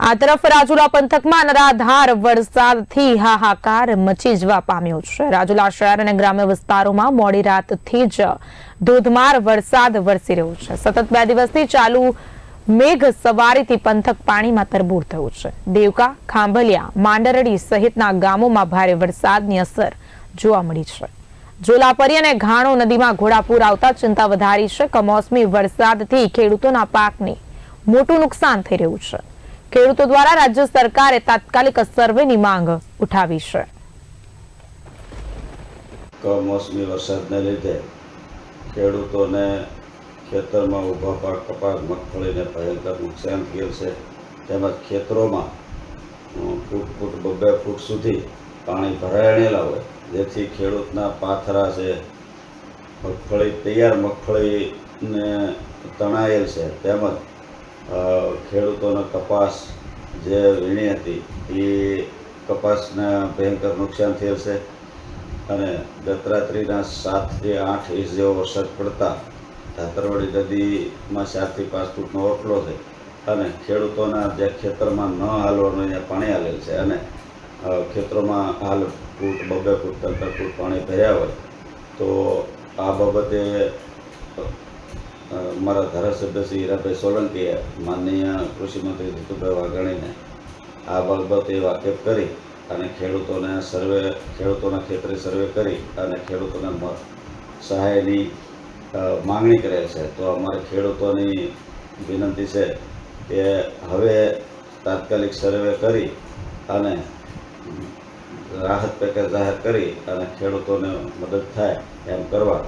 આ તરફ રાજુલા પંથકમાં અનરાધાર વરસાદથી હાહાકાર મચી જવા પામ્યો છે. રાજુલા શહેર અને ગ્રામ્ય વિસ્તારોમાં મોડી રાતથી જ ધોધમાર વરસાદ વરસી રહ્યો છે. સતત બે દિવસથી ચાલુ મેઘ સવારીથી પંથક પાણીમાં તરબૂર થયું છે. દેવકા, ખાંભલિયા, માંડરડી સહિતના ગામોમાં ભારે વરસાદની અસર જોવા મળી છે. જોલાપરી અને ઘાણો નદીમાં ઘોડાપૂર આવતા ચિંતા વધારી છે. કમોસમી વરસાદથી ખેડૂતોના પાકને મોટું નુકસાન થઈ રહ્યું છે. ખેડૂતો દ્વારા રાજ્ય સરકારે તાત્કાલિક સર્વેની માંગ ઉઠાવી છે. કમોસમી વરસાદને લીધે ખેડૂતોને ખેતરમાં ઊભા પાક કપાસ, મગફળીને ભયંકર નુકસાન થયેલ છે. તેમજ ખેતરોમાં ફૂટ ફૂટ, બબે ફૂટ સુધી પાણી ભરાયેલા હોય, જેથી ખેડૂતના પાથરા છે, મગફળી તૈયાર મગફળીને તણાયેલ છે. તેમજ ખેડૂતોનો કપાસ જે વીણી હતી, એ કપાસને ભયંકર નુકસાન થયેલ છે. અને ગત સાતથી આઠ ઇંચ જેવો વરસાદ પડતા ધાતરવાડી નદીમાં ચારથી પાંચ ફૂટનો ઓટલો છે અને ખેડૂતોના જે ખેતરમાં ન હાલવાનું અહીંયા પાણી હાલેલ છે અને ખેતરોમાં હાલ ફૂટ, બબે ફૂટ ત્રણ ફૂટ પાણી ભર્યા હોય, તો આ બાબતે મારા ધારાસભ્ય શ્રી હીરાભાઈ સોલંકીએ માનનીય કૃષિમંત્રી જીતુભાઈ વાઘાણીને આ બાબતે વાકેફ કરી અને ખેડૂતોને સર્વે, ખેડૂતોના ખેતરે સર્વે કરી અને ખેડૂતોને સહાયની માગણી કરેલ છે. તો અમારે ખેડૂતોની વિનંતી છે કે હવે તાત્કાલિક સર્વે કરી અને રાહત પેકેજ જાહેર કરી અને ખેડૂતોને મદદ થાય એમ કરવા